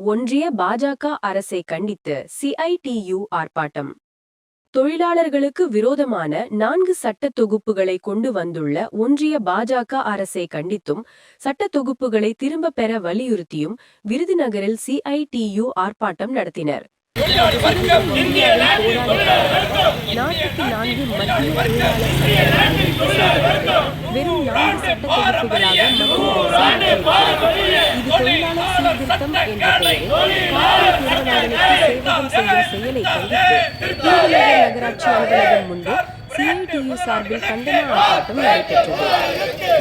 ஒன்றிய பாஜக அரசை கண்டித்து சிஐடியு ஆர்ப்பாட்டம். தொழிலாளர்களுக்கு விரோதமான நான்கு சட்ட தொகுப்புகளை கொண்டு வந்துள்ள ஒன்றிய பாஜக அரசை கண்டித்தும் சட்ட தொகுப்புகளை திரும்பப் பெற வலியுறுத்தியும் விருதுநகரில் சிஐடியு ஆர்ப்பாட்டம் நடத்தினர். நாற்பத்தி நான்கு மத்திய வெறும் நான்கு சட்ட தொகுப்புகளாக மத்திய தொழிலாளர் சீர்திருத்தம் என்ற பெயரில் கார்ப்பரேட் நிறுவனங்களுக்கு சேவகம் செய்யும் செயலை கண்டித்து விருதுநகர் நகராட்சி அலுவலகம் முன்பு சிஐடியு சார்பில் கண்டன ஆர்ப்பாட்டம் நடைபெற்றது.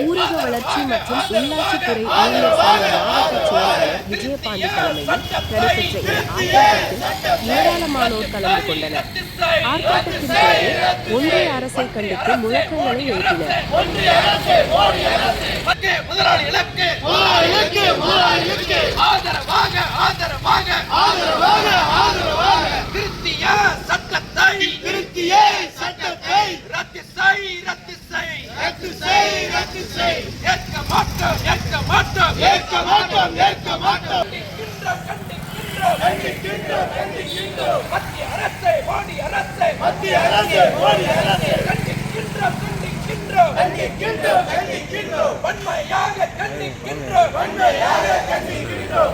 ஊரக வளர்ச்சி மற்றும் உள்ளாட்சித்துறை ஊழியர் சங்க மாவட்ட செயலாளர் விஜயபாண்டி தலைமையில் நடைபெற்ற இந்த ஆர்ப்பாட்டத்தில் ஏராளமானோர் கலந்து கொண்டனர். ஆர்ப்பாட்டத்தின் போது ஒன்றிய அரசை கண்டித்து முழக்கங்களை எழுப்பினர். இலக்கு முதலாளி இலக்கு முதலாளி இலக்கு ஆதரவாக ஆதரவாக ஆதரவாக ஆதரவாக திருத்திய சட்டத்தை திருத்திய சட்டத்தை ரத்து செய் ரத்து செய் ரத்து செய் ரத்து செய். ஏற்க மாட்டோம் ஏற்க மாட்டோம் ஏற்க மாட்டோம் ஏற்க மாட்டோம். கண்டிக்கின்றோம் கண்டிக்கின்றோம். மத்திய அரசை மோடி அரசை மத்திய அரசு மோடி அரசு. கண்டிக்கின்றோம் கண்டிக்கின்றோம் கண்டிக்கின்றோம் கண்டிக்கின்றோம். வன்மையாக கண்டிக்கின்றோம் வன்மையாக கண்டிக்கின்றோம்.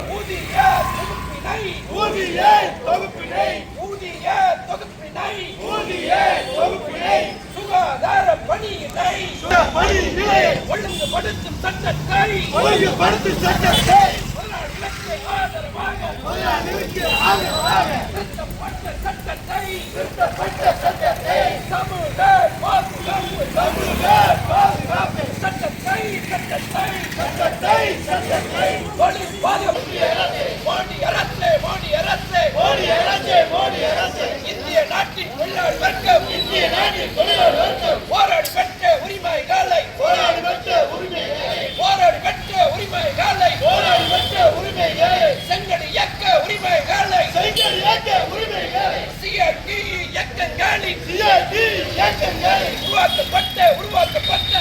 ஒழுங்குபடுத்தும் சட்டத்தை ஒழுங்குபடுத்தும் சட்டத்தை. முதலாளிகளுக்கு ஆதரவாக முதலாளிக்கு ஆதரவாக திருத்தப்பட்ட சட்டத்தை. திருத்தப்பட்ட சட்டத்தை. சமூக பாதுகாப்பு. சமூக பாதுகாப்பு. சட்டத்தை சட்டத்தை சட்டத்தை சட்டத்தை. தொழில் பாதுகாப்பு. மோடி அரசு மோடி அரசு. மோடி அரசு மோடி அரசு. இந்திய நாட்டின் தொழிலாளர் வர்க்கம். இந்திய நாட்டின் தொழிலாளர் உருவாக்கப்பட்ட உருவாக்கப்பட்ட